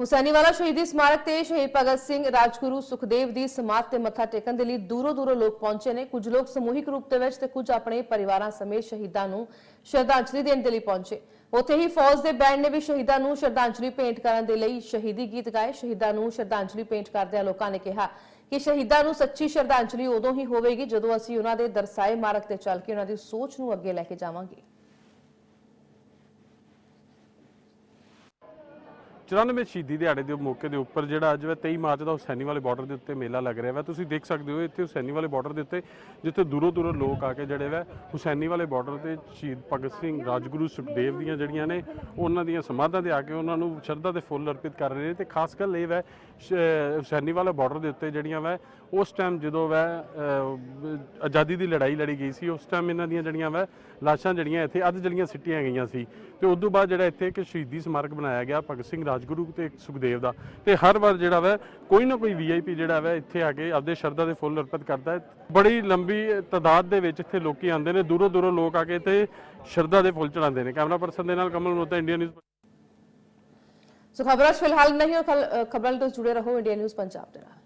ਹੁਸੈਨੀਵਾਲਾ ਸ਼ਹੀਦੀ ਸਮਾਰਕ ਤੇ ਸ਼ਹੀਦ ਭਗਤ ਸਿੰਘ ਰਾਜਗੁਰੂ ਸੁਖਦੇਵ ਦੀ ਸਮਾਧ ਤੇ ਮੱਥਾ ਟੇਕਣ ਦੇ ਲਈ ਦੂਰੋਂ ਦੂਰੋਂ ਲੋਕ ਪਹੁੰਚੇ ਨੇ। ਕੁਝ ਲੋਕ ਸਮੂਹਿਕ ਰੂਪ ਦੇ ਵਿੱਚ ਤੇ ਕੁਝ ਆਪਣੇ ਪਰਿਵਾਰਾਂ ਸਮੇਤ ਸ਼ਹੀਦਾਂ ਨੂੰ ਸ਼ਰਧਾਂਜਲੀ ਦੇਣ ਦੇ ਲਈ ਪਹੁੰਚੇ। ਉੱਥੇ ਹੀ ਫੌਜ ਦੇ ਬੈਂਡ ਨੇ ਵੀ ਸ਼ਹੀਦਾਂ ਨੂੰ ਸ਼ਰਧਾਂਜਲੀ ਭੇਂਟ ਕਰਨ ਦੇ ਲਈ ਸ਼ਹੀਦੀ ਗੀਤ ਗਾਏ। ਸ਼ਹੀਦਾਂ ਨੂੰ ਸ਼ਰਧਾਂਜਲੀ ਭੇਂਟ ਕਰਦਿਆਂ ਲੋਕਾਂ ਨੇ ਕਿਹਾ ਕਿ ਸ਼ਹੀਦਾਂ ਨੂੰ ਸੱਚੀ ਸ਼ਰਧਾਂਜਲੀ ਉਦੋਂ ਹੀ ਹੋਵੇਗੀ ਜਦੋਂ ਅਸੀਂ ਉਹਨਾਂ ਦੇ ਦਰਸਾਏ ਮਾਰਗ ਤੇ ਚੱਲ ਕੇ ਉਹਨਾਂ ਦੀ ਸੋਚ ਨੂੰ ਅੱਗੇ ਲੈ ਕੇ ਜਾਵਾਂਗੇ। 94 ਸ਼ਹੀਦੀ ਦਿਹਾੜੇ ਦੇ ਮੌਕੇ ਦੇ ਉੱਪਰ ਜਿਹੜਾ ਅੱਜ ਵਾ 23 ਮਾਰਚ ਦਾ ਹੁਸੈਨੀ ਵਾਲੇ ਬਾਰਡਰ ਦੇ ਉੱਤੇ ਮੇਲਾ ਲੱਗ ਰਿਹਾ ਵਾ। ਤੁਸੀਂ ਦੇਖ ਸਕਦੇ ਹੋ ਇੱਥੇ ਹੁਸੈਨੀ ਵਾਲੇ ਬਾਰਡਰ ਦੇ ਉੱਤੇ, ਜਿੱਥੇ ਦੂਰੋਂ ਦੂਰੋਂ ਲੋਕ ਆ ਕੇ ਜਿਹੜੇ ਵਾ ਹੁਸੈਨੀ ਵਾਲੇ ਬਾਰਡਰ ਤੇ ਸ਼ਹੀਦ ਭਗਤ ਸਿੰਘ, ਰਾਜਗੁਰੂ ਸੁਖਦੇਵ ਦੀਆਂ ਜਿਹੜੀਆਂ ਨੇ, ਉਹਨਾਂ ਦੀਆਂ ਸਮਾਧਾਂ ਤੇ ਆ ਕੇ ਉਹਨਾਂ ਨੂੰ ਸ਼ਰਧਾ ਦੇ ਫੁੱਲ ਅਰਪਿਤ ਕਰ ਰਹੇ ਨੇ ਤੇ ਖਾਸ ਗੱਲ ਇਹ ਵਾ, ਸ਼- ਹੁਸੈਨੀ ਵਾਲੇ ਬਾਰਡਰ ਦੇ ਉੱਤੇ ਜਿਹੜੀਆਂ ਵਾ, ਉਸ ਟਾਈਮ ਜਦੋਂ ਵਾ ਆਜ਼ਾਦੀ ਦੀ ਲੜਾਈ ਲੜੀ ਗਈ ਸੀ, ਉਸ ਟਾਈਮ ਇਹਨਾਂ ਦੀਆਂ ਜਿਹੜੀਆਂ ਵਾ ਲਾਸ਼ਾਂ ਜਿਹੜੀਆਂ ਇੱਥੇ ਅੱਧ ਜਿਹੜੀਆਂ ਸਿੱਟੀਆਂ ਗਈਆਂ ਸੀ ਤੇ ਉਸ ਤੋਂ ਬਾਅਦ ਜਿਹੜਾ ਇੱਥੇ ਇੱਕ ਸ਼ਹੀਦੀ ਸਮਾਰਕ ਬਣਾਇਆ ਗਿਆ, ਭਗਤ ਸਿੰਘ, ਰਾਜ ਰਾਜਗੁਰੂ ਤੇ ਸੁਖਦੇਵ ਦਾ। ਤੇ ਹਰ ਵਾਰ ਜਿਹੜਾ ਵਾ, ਕੋਈ ਨਾ ਕੋਈ ਵੀਆਈਪੀ ਜਿਹੜਾ ਵਾ, ਇੱਥੇ ਆ ਕੇ ਆਪਦੇ ਸ਼ਰਧਾ ਦੇ ਫੁੱਲ ਅਰਪਿਤ ਕਰਦਾ ਹੈ। ਬੜੀ ਲੰਬੀ ਤਾਦਾਦ ਦੇ ਵਿੱਚ ਇੱਥੇ ਲੋਕੀ ਆਉਂਦੇ ਨੇ, ਦੂਰੋਂ ਦੂਰੋਂ ਲੋਕ ਆ ਕੇ ਤੇ ਸ਼ਰਧਾ ਦੇ ਫੁੱਲ ਚੜਾਉਂਦੇ ਨੇ। ਕੈਮਰਾ ਪਰਸਨ ਦੇ ਨਾਲ ਕਮਲ ਮੋਤਾ ਇੰਡੀਆ ਨਿਊਜ਼ ਸੋ ਖਬਰਾਂ 'ਚ ਫਿਲਹਾਲ ਨਹੀਂ ਖਬਰਾਂ ਤੋਂ ਜੁੜੇ ਰਹੋ ਇੰਡੀਆ ਨਿਊਜ਼ ਪੰਜਾਬ ਦੇ ਨਾਲ।